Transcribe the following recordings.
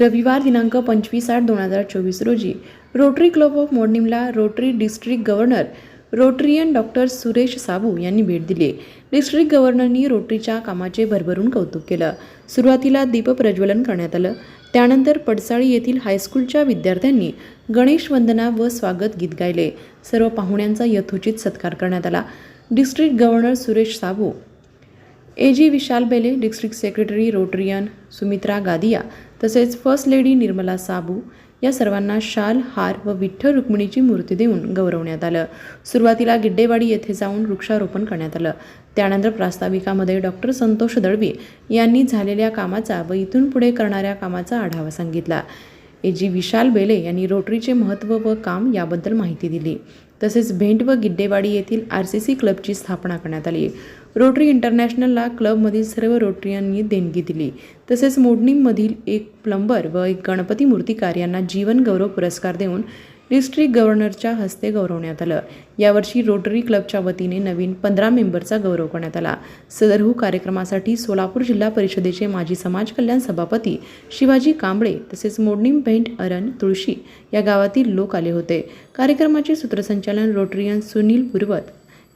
रविवार दिनांक पंचवीस आठ दोन हजार चोवीस रोजी rotary club of मोर्निमला rotary district governor rotarian doctor Suresh Sabu यांनी भेट दिली. डिस्ट्रिक्ट गव्हर्नरनी रोटरीच्या कामाचे भरभरून कौतुक केलं. सुरुवातीला दीपप्रज्वलन करण्यात आलं. त्यानंतर पडसाळी येथील हायस्कूलच्या विद्यार्थ्यांनी गणेश वंदना व स्वागत गीत गायले. सर्व पाहुण्यांचा यथोचित सत्कार करण्यात आला. District governor Suresh Sabu A G Vishal Bele district secretary rotarian Sumitra Gadia तसेच फर्स्ट लेडी निर्मला साबू या सर्वांना शाल हार व विठ्ठल रुक्मिणीची मूर्ती देऊन गौरवण्यात आलं. सुरुवातीला गिड्डेवाडी येथे जाऊन वृक्षारोपण करण्यात आलं. त्यानंतर प्रास्ताविकामध्ये डॉक्टर संतोष दळवी यांनी झालेल्या कामाचा व इथून पुढे करणाऱ्या कामाचा आढावा सांगितला. ए जी विशाल बेले यांनी रोटरीचे महत्त्व व काम याबद्दल माहिती दिली. तसेच भेंट व गिड्डेवाडी येथील आर सी सी क्लबची स्थापना करण्यात आली. रोटरी इंटरनॅशनलला क्लबमधील सर्व रोटरीयांनी देणगी दिली. तसेच मोडणीमधील एक प्लंबर व एक गणपती मूर्तिकार यांना जीवन गौरव पुरस्कार देऊन डिस्ट्रिक्ट गव्हर्नरच्या हस्ते गौरवण्यात आलं. यावर्षी रोटरी क्लबच्या वतीने नवीन पंधरा मेंबरचा गौरव करण्यात आला. सदरहू हो कार्यक्रमासाठी सोलापूर जिल्हा परिषदेचे माजी समाज कल्याण सभापती शिवाजी कांबळे तसेच मोडणीम पेंट अरण तुळशी या गावातील लोक आले होते. कार्यक्रमाचे सूत्रसंचालन रोटरियन सुनील पुरवत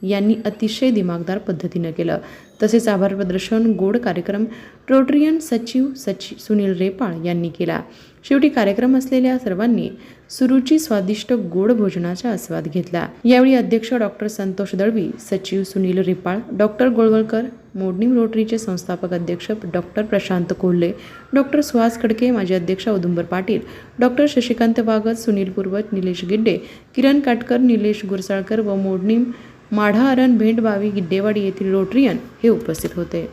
यांनी अतिशय दिमागदार पद्धतीनं केलं. तसेच आभार प्रदर्शन गोड कार्यक्रम रोटरियन सचिव सचिव सुनील रेपाळ यांनी केला. शेवटी कार्यक्रम असलेल्या सर्वांनी सुरुची स्वादिष्ट गोड भोजनाचा आस्वाद घेतला. यावेळी अध्यक्ष डॉक्टर संतोष दळवी सचिव सुनील रिपाळ डॉक्टर गोळवळकर मोडणीम रोटरीचे संस्थापक अध्यक्ष डॉक्टर प्रशांत कोल्हे डॉक्टर सुहास खडके माजी अध्यक्ष औदुंबर पाटील डॉक्टर शशिकांत वागत सुनील पूर्वत निलेश गिड्डे किरण काटकर निलेश गुरसाळकर व मोडणीम माढा अरण भेंडबावी गिड्डेवाडी येथील रोटरियन हे उपस्थित होते.